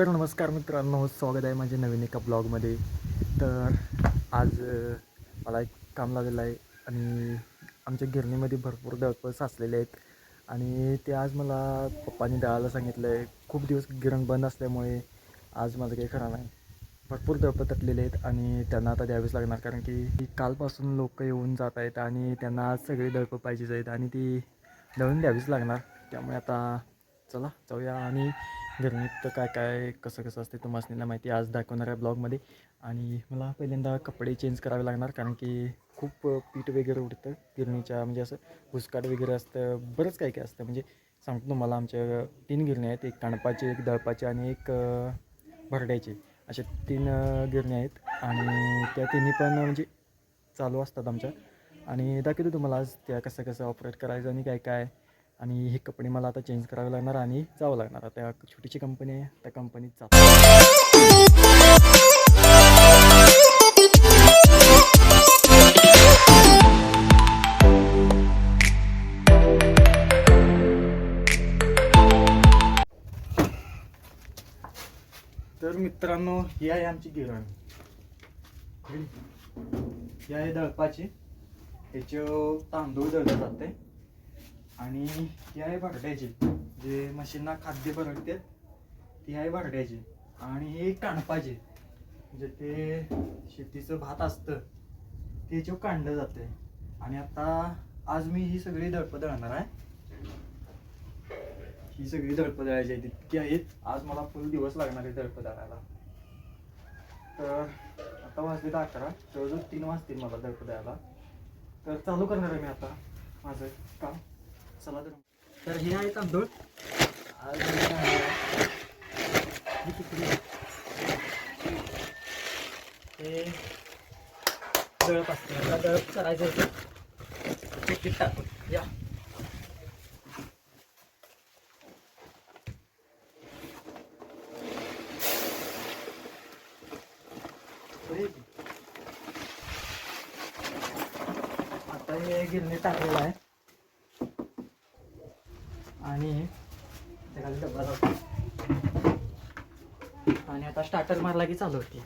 तर नमस्कार मित्रांनो स्वागत आहे माझ्या नवीन एका ब्लॉगमध्ये. तर आज मला एक काम लागलेलं आहे आणि आमच्या गिरणीमध्ये भरपूर दळपं साचलेले आहेत. आणि ते आज मला पप्पांनी दळायला सांगितलं आहे खूप दिवस गिरण बंद असल्यामुळे आज माझं काही खरं नाही. भरपूर दळपं तटलेले आहेत आणि त्यांना आता द्यावीच लागणार कारण की कालपासून लोक येऊन जात आहेत आणि त्यांना आज सगळी दळपं पाहिजेच आहेत आणि ती दळून द्यावीच लागणार. त्यामुळे आता चला जाऊया आणि गिरणीत काय काय कसं कसं असते तुम्हाला माहिती आज दाखवणार आहे ब्लॉगमध्ये. आणि मला पहिल्यांदा कपडे चेंज करावे लागणार कारण की खूप पीठ वगैरे उडतं गिरणीच्या म्हणजे असं घुसकाट वगैरे असतं बरंच काय काय असतं. म्हणजे सांगतो तुम्हाला आमच्या तीन गिरण्या आहेत एक काणपाची एक दळपाची आणि एक भरड्याचे भरड्याची. अशा तीन गिरण्या आहेत आणि त्या तिन्ही पण म्हणजे चालू असतात आमच्या. आणि दाखवतो तुम्हाला आज त्या कसं कसं ऑपरेट करायचं आणि काय काय. आणि हे कपडे मला आता चेंज करावे लागणार आणि जावं लागणार. आता छोटीशी कंपनी आहे त्या कंपनीत जातो. तर मित्रांनो ही आहे आमची गिरण. ही आहे दळपाची. याच्यावर तांदूळ दळले जाते आणि ती आहे भरड्याची. जे मशीनला खाद्य भरडतात ती आहे भरड्याची. आणि हे कांडपाचे म्हणजे ते शेतीचं भात असतं ते कांडलं काढलं जाते आणि आता आज मी ही सगळी दळपं दळणार आहे. ही सगळी दळपं दळायची आहेत इतकी आहेत. आज मला फुल दिवस लागणार आहे दळपं दळायला तर आता वाजले तर अकरा. जवळजवळ तीन वाजतील मला दळपं द्यायला तर चालू करणार आहे मी आता. माझं काम. चला तर तर हे आहे तांदूळ आज मी काय आणणार आहे? ही किती आहे? हे दळप असते आता दळप करायचं होतं चक्कीत टाकून या पुढे ये की. आता हे गिरणी टाकलेलं आहे आणि त्याला डब्बा लावतो. आणि आता स्टार्टर मारला की चालू होते.